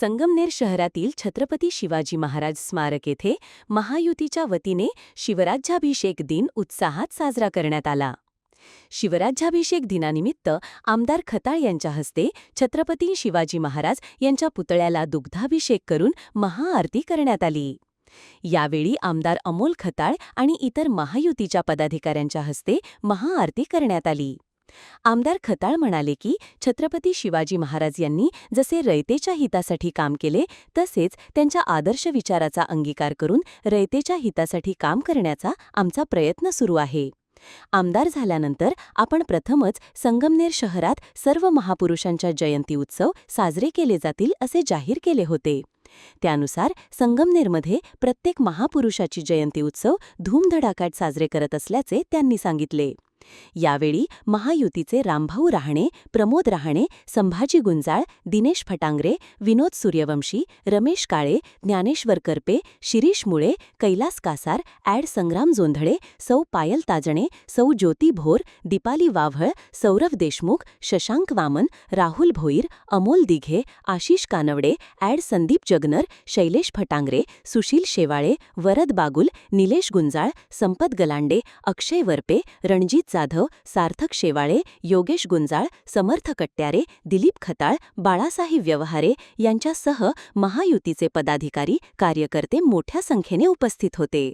संगमनेर शहरातील छत्रपती शिवाजी महाराज स्मारक येथे महायुतीच्या वतीने शिवराज्याभिषेक दिन उत्साहात साजरा करण्यात आला. शिवराज्याभिषेक दिनानिमित्त आमदार खताळ यांच्या हस्ते छत्रपती शिवाजी महाराज यांच्या पुतळ्याला दुग्धाभिषेक करून महाआरती करण्यात आली. यावेळी आमदार अमोल खताळ आणि इतर महायुतीच्या पदाधिकाऱ्यांच्या हस्ते महाआरती करण्यात आली. आमदार खताळ म्हणाले की छत्रपती शिवाजी महाराज यांनी जसे रयतेच्या हितासाठी काम केले तसेच त्यांच्या आदर्श विचाराचा अंगीकार करून रयतेच्या हितासाठी काम करण्याचा आमचा प्रयत्न सुरू आहे. आमदार झाल्यानंतर आपण प्रथमच संगमनेर शहरात सर्व महापुरुषांच्या जयंती उत्सव साजरे केले जातील असे जाहीर केले होते. त्यानुसार संगमनेरमध्ये प्रत्येक महापुरुषाची जयंती उत्सव धूमधडाकाट साजरे करत असल्याचे त्यांनी सांगितले. यावेळी महायुतीचे रामभाऊ राहणे प्रमोद रहाणे संभाजी गुंजाळ दिनेश फटांगरे विनोद सूर्यवंशी रमेश काळे ज्ञानेश्वर करपे शिरीष मुळे कैलास कासार ॲड संग्राम जोंधळे सौ पायल ताजणे सौ ज्योती भोर दीपाली वाव्हळ सौरभ देशमुख शशांक वामन राहुल भोईर अमोल दिघे आशिष कानवडे ॲड संदीप जगनर शैलेश फटांगरे सुशील शेवाळे वरद बागुल निलेश गुंजाळ संपत गलांडे अक्षय वरपे रणजित जाधव सार्थक शेवाळे योगेश गुंजाळ समर्थ कट्ट्यारे दिलीप खताळ बाळासाहेब व्यवहारे यांच्यासह महायुतीचे पदाधिकारी कार्यकर्ते मोठ्या संख्येने उपस्थित होते.